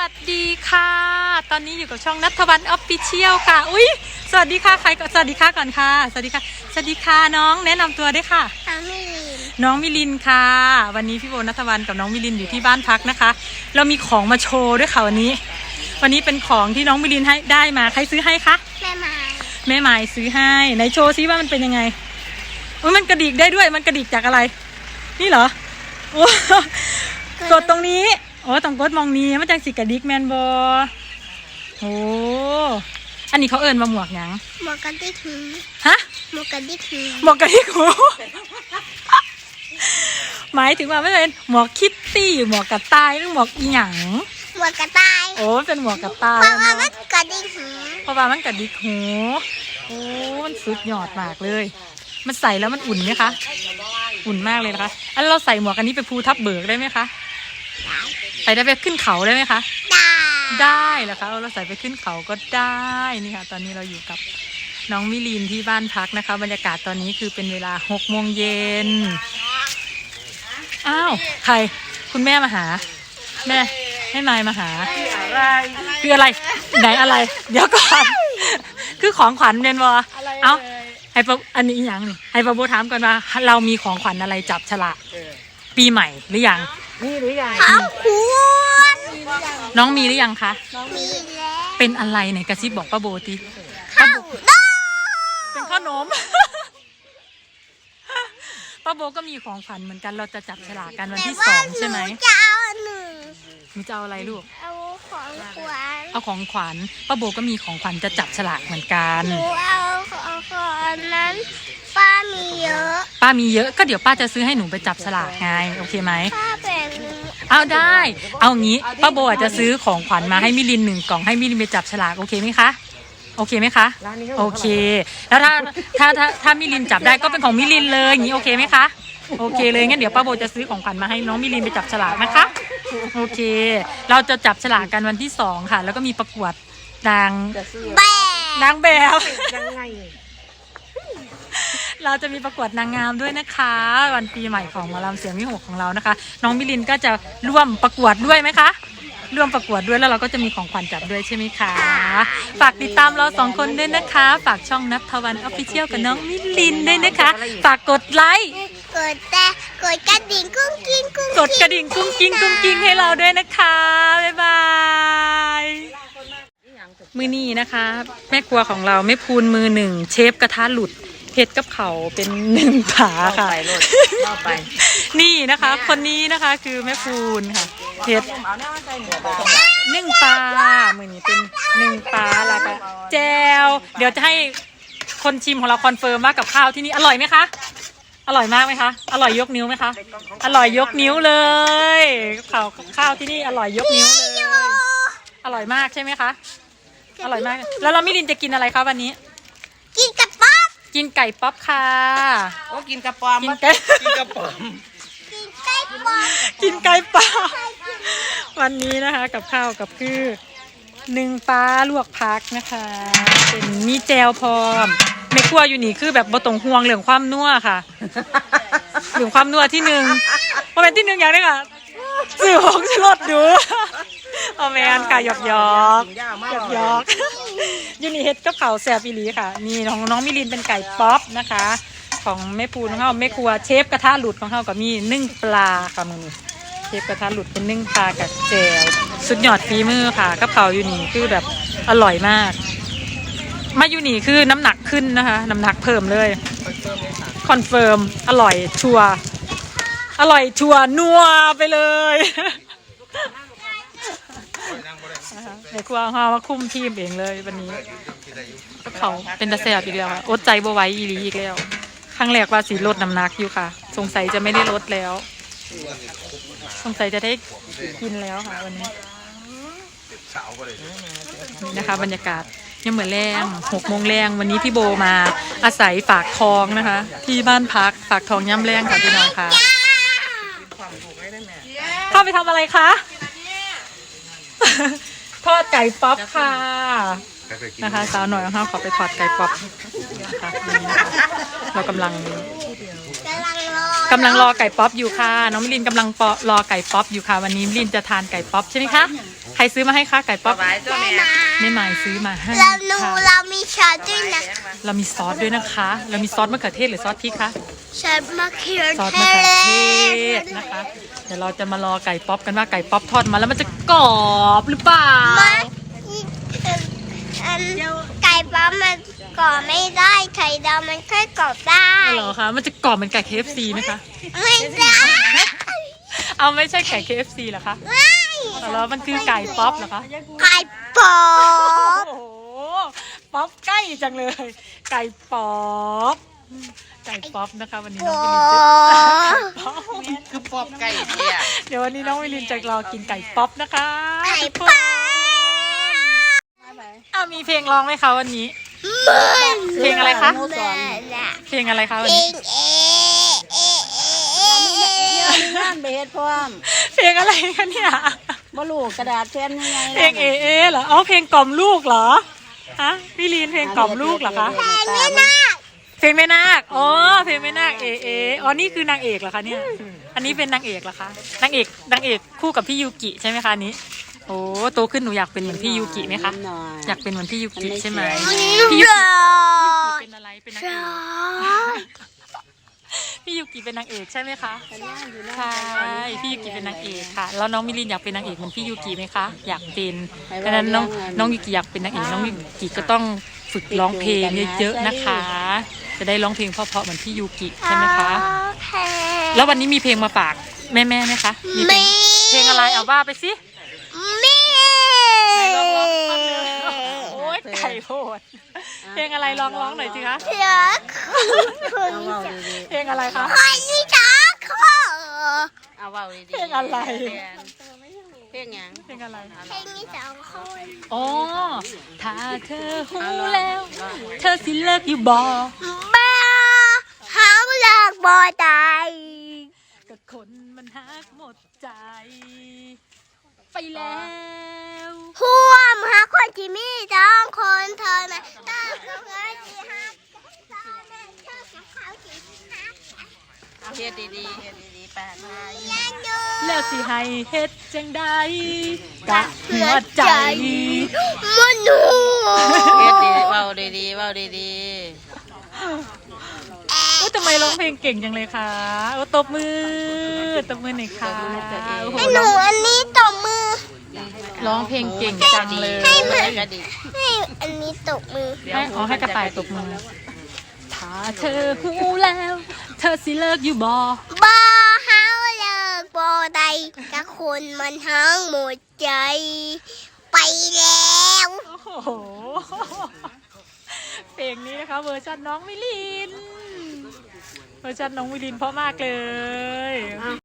วัสดีค่ะ ตอนนี้อยู่กับช่องนัทวันออฟฟิเชียลค่ะ อุ้ยสวัสดีค่ะใครก่อนสวัสดีค่ะก่อนค่ะ สวัสดีค่ะ สวัสดีค่ะน้องแนะนำตัวด้วยค่ะทำไม่ลินน้องมิลินค่ะ วันนี้พี่โบนัทวันกับน้องมิลินอยู่ที่บ้านพักนะคะ เรามีของมาโชว์ด้วยค่ะวันนี้ วันนี้เป็นของที่น้องมิลินให้ได้มาใครซื้อให้คะแม่ไม้แม่หมายซื้อให้ไหนโชว์ซิว่ามันเป็นยังไงอุ๊ยมันกระดิกได้ด้วยมันกระดิกจากอะไร นี่เหรอโอ้กดตรงนี้ โอ้ต้องกดมองนี้มันจังสิกระดิกแมนบอโอ้อันนี้เขาเอิญมาหมวกหยังหมวกกันดิกหูฮะหมวกกันดิกหูหมวกกระดิกหูหมายถึงว่าไม่เป็นหมวกคิตตี้หมวกกระต่ายหรือหมวกอีหยังหมวกกระต่ายโอ้เป็นหมวกกระต่ายเพราะว่าเนมัอะนกระดิกหูเพราะว่ามันกระดิกหูโอ้มันสุดยอดมากเลย มันใส่แล้วมันอุ่นไหมคะ อุ่นมากเลยนะคะอันเราใส่หมวกอันนี้ไปภูทับเบิกได้ไหมคะ ไปได้ไปขึ้นเขาได้ไหมคะ ได้ได้เหรอคะเอาเราใส่ไปขึ้นเขาก็ได้นี่ค่ะ ตอนนี้เราอยู่กับน้องมิลีนที่บ้านพักนะคะ บรรยากาศตอนนี้คือเป็นเวลาหกโมงเย็นอ้าวใครคุณแม่มาหา แม่แม่นายมาหาคืออะไร ไหนอะไร เดี๋ยวก่อนคือของขวัญเนนวะเอ้าให้ปะอันนี้อหย่างนี่ให้ปะโบถามก่อนว่า เรามีของขวัญอะไรจับฉลากปีใหม่หรือยัง นี่หรือยังเขาควรน้องมีหรือยังคะ มีแล้วเป็นอะไรไหนกระซิบบอกป้าโบติเข้าได้เป็นขนม ป้าโบก็มีของขวัญเหมือนกัน เราจะจับฉลากกันวันแต่ที่สว่าองหใช่ไหมนูจะเอาหนึ่งหนูจะเอาอะไรลูก เอาของขวัญเอาของขวัญ ป้าโบก็มีของขวัญจะจับฉลากเหมือนกัน หนูเอาของขวัญนั้นป้ามีเยอะป้ามีเยอะก็เดี๋ยวป้าจะซื้อให้หนูไปจับฉลากไง โอเคไหม ป้าแบ่ง เอาได้ เอางี้ป้าโบอาจจะซื้อของขวัญมาให้มิลินหนึ่งกล่องให้มิลินไปจับฉลากโอเคไหมคะ โอเคไหมคะ ร้านนี้โอเค แล้วถ้าถ้าถ้าถ้ามิลินจับได้ก็เป็นของมิลินเลยอย่างนี้โอเคไหมคะ โอเคเลยงั้นเดี๋ยวป้าโบจะซื้อของขวัญมาให้น้องมิลินไปจับฉลากนะคะ โอเค เราจะจับฉลากกันวันที่สองค่ะ แล้วก็มีประกวดนางจะซื้อแบ่นางแบบ ยังไง เราจะมีประกวดนางงามด้วยนะคะ วันปีใหม่ของหมอลำเสียงวิหกของเรานะคะ น้องมิลินก็จะร่วมประกวดด้วยไหมคะ ร่วมประกวดด้วยแล้วเราก็จะมีของขวัญจับด้วยใช่ไหมคะ ฝากติดตามเราสองคนด้วยนะคะ ฝากช่องนัทวันออฟฟิเชียลกับน้องมิลินด้วยนะคะ ฝากกดไลค์กดแต่กดกระดิ่งกุ้งกิ้งกุ้งกดกระดิ่งกุ้งกิ้งกุ้งกิ้งให้เราด้วยนะคะบ๊ายบายมือนี้นะคะ แม่ครัวของเราแม่พูนมือหนึ่งเชฟกระทะหลุด เห็ดกับเขาวเป็นหนึ่งผาค่ะ ไปโลดเข้าไปนี่นะคะ คนนี้นะคะคือแม่พูนค่ะเห็ดเอาแน่ว่าใจหนูบ้านึ่งปลามือนี้เป็นหนึ่งปลาแล้วก็แจวเดี๋ยวจะให้คนชิมของเราคอนเฟิร์มว่ากับข้าวที่นี่อร่อยไหมคะ อร่อยมากไหมคะ อร่อยยกนิ้วไหมคะ อร่อยยกนิ้วเลยข้าวข้าวที่นี่อร่อยยกนิ้วเลย อร่อยมากใช่ไหมคะ อร่อยมาก แล้วเรามิลินจะกินอะไรคะวันนี้ กินกับป๊อป กินไก่ป๊อปค่ะ โอ้กินกระป๋อมกินไก่ กินกระป๋อมกินไก่ป๊อปกินไก่ป๊อปวันนี้นะคะกับข้าวกับคือหนึ่งปลาลวกพักนะคะ เป็นมีแจวพร้อมไม่กลัวอยู่นี่คือแบบบ่ตรงห่วงเรื่องความนัวค่ะเรื่องความนัวที่หนึ่งเพราะเป็นที่หนึ่งอย่างนี้ค่ะสื่อหกรถดู เอาแมนค่ะหยอกหยอกกินยากมากหยอกหยอกยูนิเฮ็ดกับเขาวแซบอีหลีค่ะ นี่ของน้องมิลินเป็นไก่ป๊อปนะคะ ของแม่ปูนของเขาแม่ครัวเชฟกระทะหลุดของเขาก็มีนึ่งปลาค่ะมือนี้เชฟกระทะหลุดเป็นนึ่งปลากับแจวสุดยอดฝีมือค่ะกับเขาวอยู่นี่คือแบบอร่อยมาก มาอยู่นี่คือน้ำหนักขึ้นนะคะ น้ำหนักเพิ่มเลยคอนเฟิร์มอร่อยชัวร์อร่อยชัวร์นัวไปเลย นะคะในครัวของเรามาคุมทีมเองเลยวันนี้กับเขาเป็นตาแสบอีกแล้วค่ะอดใจบ่ไหว้อีหลีอีกแล้วครั้งแรกว่าสีลดน้ำหนักอยู่ค่ะ สงสัยจะไม่ได้ลดแล้ว สงสัยจะได้กินแล้วค่ะวันนี้นี่นะคะ บรรยากาศยังเหมือนแรงหกโมงแรงวันนี้พี่โบมาอาศัยฝากทองนะคะ ที่บ้านพักฝากทองย่ำแรงค่ะพี่น้องค่ะเข้าไปทำอะไรคะ ทอดไก่ป๊อปค่ะนะคะสาวหน่อยของเราขอไปทอดไก่ป๊อปนะคะนี่นะคะเรากำลังกำลังรอกำลังรอไก่ป๊อปอยู่ค่ะ น้องมิลินกำลังปอรอไก่ป๊อปอยู่ค่ะ วันนี้มิลินจะทานไก่ป๊อปใช่ไหมคะใครซื้อมาให้คะไก่ปป๊ออปบไว้เจ้าแม่แม่หมายซื้อมาให้เราหนูค่ะเรามีชาด้วยนะเรามีซอสด้วยนะคะ เรามีซอสมะเขือเทศหรือซอสพริกคะชามะเขือซอสเทมะเขือเทศศนะคะเดี๋ยวเราจะมารอไก่ป๊อปกันว่าไก่ป๊อปทอดมาแล้วมันจะกรอบหรือเปล่ามาอันไก่ป๊อปมันก่อไม่ได้ไข่ดาวมันค่อยกรอบได้เหรอคะมันจะกรอบเหมือนไก่ KFC ไหมคะไม่ได้เอาไม่ใช่ไก่ KFC เหรอคะไม่แล้วมันคือไก่ป๊อปเหรอคะไก่ป๊อปโอ้โหป๊อปใกล้จังเลย ไก่ป๊อป ไก่ป๊อปนะคะวันนี้น้ป๊องอวิลินจะปป๊อปคือปอบไก่เตี้ยเดี๋ยววันนี้น้องวิลินจะรอกินไก่ป๊อปนะคะไก่ทุกคป๊อนปอ้าวมีเพลงร้องไหมคะวันนี้ เพลงอะไรคะแม่น่ะเพลงอะไรคะเพวันลนี้งเอเอเอเองานไปเฮ็ดพร้อมเพลงอะไรคะเนี่ยบ่รู้กระดาษแผ่นยังไงเพลงเอเอเหรอเอาเพลงกล่อมลูกเหรอฮะพี่ลีนเพลงกล่อมลูกเหรอคะแม่น่ะ เพลงแม่นาคอ๋อเพลงแม่นาคเอเออ๋อนี่คือนางเอกเหรอคะเนี่ย อันนี้เป็นนางเอกเหรอคะนางเอกนางเอกคู่กับพี่ยูกิใช่ไหมคะอันนี้ โอ้โตขึ้นหนูอยากเป็นเหมือนพี่ยูกิไหมคะหน่อยอยากเป็นเหมือนพี่ยูกิใช่ไหมพี่พี่ยูยูกิกิเป็นอะไรเป็นนางเอกพี่ยูกิเป็นนางเอกใช่ไหมคะใช่พี่ยูกิเป็นนางเอกค่ะ แล้วน้องมิลินอยากเป็นนางเอกเหมือนพี่ยูกิไหมคะอยากเป็นดังนั้นน้องน้องยูกิอยากเป็นนางเอกน้องยูกิก็ต้องฝึกร้องเพลงเยอะๆนะคะ จะได้ร้องเพลงเพราะๆเหมือนพี่ยูกิใช่ไหมคะ โอเคแล้ววันนี้มีเพลงมาฝากแม่ๆไหมคะมีเพลงเพลงอะไรเอาว่าไปสิมีไหนลองร้องท่อนหนึ่งโอ๊ยไก่โพดเพลงอะไรลองร้องหน่อยสิคะเถือคุณเอาเว้าดีเพลงอะไรคะใครนี่จ้าขอๆเอาเว้าดีๆเพลงอะไร เพลงหยังเพลงอะไรเพลงนี้สองคนอ๋อถ้าเธอหูแล้ว เธอสิเลิกอยู่บ่บ้าหาเลิกบ่ได้ก็คนมันหักหมดใจ ไปแล้วห่วมหาคนที่มีสองคนเธอนะตาเขาเงินที่หักตาแม่เธอกับเขาที่หัก เฮ็ดดีๆเฮ็ดดีๆปานมายังอยู่แล้วสิให้เฮ็ดจังใดกะหัวใจมันหนูเฮ็ดดีเว้าดีๆเว้าดีโอ้ทำไมร้องเพลงเก่งจังเลยคะโอ้ตบมือตบมือหน่อยค่ะโอ้โหให้หนูอันนี้ตบมือร้องเพลงเก่งจังเลยให้มันๆกระดิกให้อันนี้ตบมือให้อ๋อให้กระต่ายตบมือถ้าเธอหูแล้ว เธอสิเลิกอยู่บ่บ่เฮาเลิกบ่ได้กับคนมันทั้งหมดใจ ไปแล้วโอ้โหเพลงนี้นะคะเวอร์ชันน้องมิลินเวอร์ชันน้องมิลินเพราะมากเลย